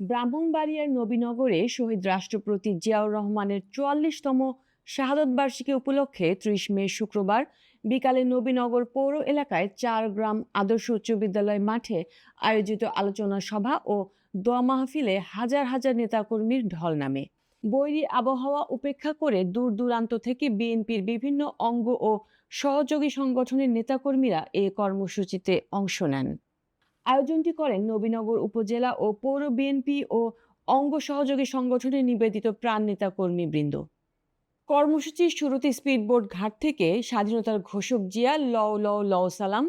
ব্রাহ্মণবাড়িয়ার নবীনগরে শহীদ রাষ্ট্রপতি জিয়াউর রহমানের চুয়াল্লিশতম শাহাদত বার্ষিকী উপলক্ষে ত্রিশ মে শুক্রবার বিকালে নবীনগর পৌর এলাকায় চার গ্রাম আদর্শ উচ্চ বিদ্যালয় মাঠে আয়োজিত আলোচনা সভা ও দোয়া মাহফিলে হাজার হাজার নেতাকর্মীর ঢল নামে। বৈরী আবহাওয়া উপেক্ষা করে দূর দূরান্ত থেকে বিএনপির বিভিন্ন অঙ্গ ও সহযোগী সংগঠনের নেতাকর্মীরা এ কর্মসূচিতে অংশ নেন। আয়োজনটি করেন নবীনগর উপজেলা ও পৌর বিএনপি ও অঙ্গ সহযোগী সংগঠনের নিবেদিত প্রাণ নেতা কর্মীবৃন্দ কর্মসূচির শুরুতে স্পিডবোট ঘাট থেকে স্বাধীনতার ঘোষক জিয়া লও লও লও সালাম,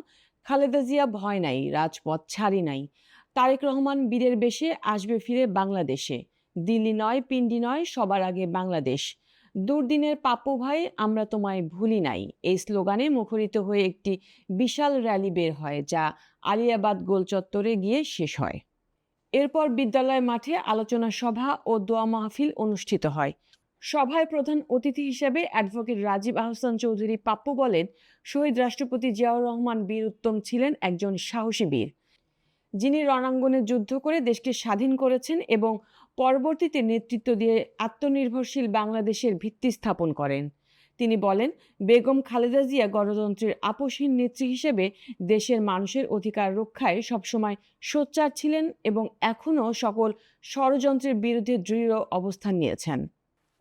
খালেদা জিয়া ভয় নাই, রাজপথ ছাড়ি নাই, তারেক রহমান বীরের বেশে আসবে ফিরে বাংলাদেশে। দিল্লি নয়, পিন্ডি নয়, সবার আগে বাংলাদেশ। দুর্দিনের পাপ্পু ভাই, আমরা তোমায় ভুলি নাই। এই স্লোগানে মুখরিত হয়ে একটি বিশাল র্যালি বের হয়, যা আলিয়াবাদ গোল চত্বরে গিয়ে শেষ হয়। এরপর বিদ্যালয় মাঠে আলোচনা সভা ও দোয়া মাহফিল অনুষ্ঠিত হয়। সভায় প্রধান অতিথি হিসেবে অ্যাডভোকেট রাজীব আহসান চৌধুরী পাপ্পু বলেন, শহীদ রাষ্ট্রপতি জিয়াউর রহমান বীর উত্তম ছিলেন একজন সাহসী বীর। যিনি রণাঙ্গনে যুদ্ধ করে দেশকে স্বাধীন করেছেন এবং পরবর্তীতে নেতৃত্ব দিয়ে আত্মনির্ভরশীল বাংলাদেশের ভিত্তি স্থাপন করেন। তিনি বলেন, বেগম খালেদা জিয়া গণতন্ত্রের আপোষহীন নেত্রী হিসেবে দেশের মানুষের অধিকার রক্ষায় সবসময় সোচ্চার ছিলেন এবং এখনও সকল ষড়যন্ত্রের বিরুদ্ধে দৃঢ় অবস্থান নিয়েছেন।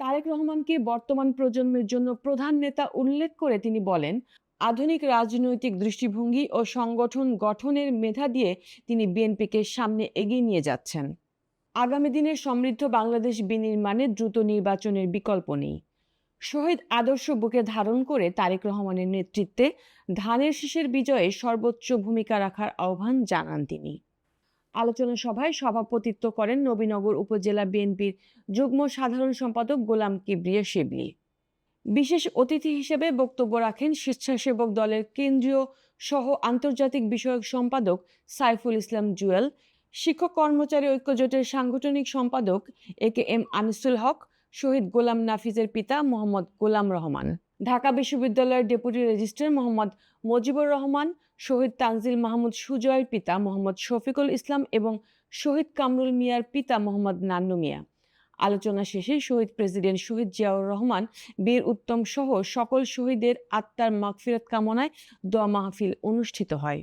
তারেক রহমানকে বর্তমান প্রজন্মের জন্য প্রধান নেতা উল্লেখ করে তিনি বলেন আধুনিক রাজনৈতিক দৃষ্টিভঙ্গি ও সংগঠন গঠনের মেধা দিয়ে তিনি বিএনপিকে সামনে এগিয়ে নিয়ে যাচ্ছেন। আগামী দিনের সমৃদ্ধ বাংলাদেশ বিনির্মাণে দ্রুত নির্বাচনের বিকল্প নেই। শহীদ আদর্শ বুকে ধারণ করে তারেক রহমানের নেতৃত্বে ধানের শীষের বিজয়ে সর্বোচ্চ ভূমিকা রাখার আহ্বান জানান তিনি। আলোচনা সভায় সভাপতিত্ব করেন নবীনগর উপজেলা বিএনপির যুগ্ম সাধারণ সম্পাদক গোলাম কিবরিয়া শিবলি। বিশেষ অতিথি হিসেবে বক্তব্য রাখেন স্বেচ্ছাসেবক দলের কেন্দ্রীয় সহ আন্তর্জাতিক বিষয়ক সম্পাদক সাইফুল ইসলাম জুয়েল, শিক্ষক কর্মচারী ঐক্যজোটের সাংগঠনিক সম্পাদক এ কে এম আনিসুল হক, শহীদ গোলাম নাফিজের পিতা মোহাম্মদ গোলাম রহমান, ঢাকা বিশ্ববিদ্যালয়ের ডেপুটি রেজিস্ট্রার মোহাম্মদ মজিবুর রহমান, শহীদ তানজিল মাহমুদ সুজয়ের পিতা মোহাম্মদ শফিকুল ইসলাম এবং শহীদ কামরুল মিয়ার পিতা মোহাম্মদ নান্নু মিয়া। আলোচনা শেষে শহীদ প্রেসিডেন্ট শহীদ জিয়াউর রহমান, বীর উত্তম সহ সকল শহীদের আত্মার মাগফিরাত কামনায় দোয়া মাহফিল অনুষ্ঠিত হয়।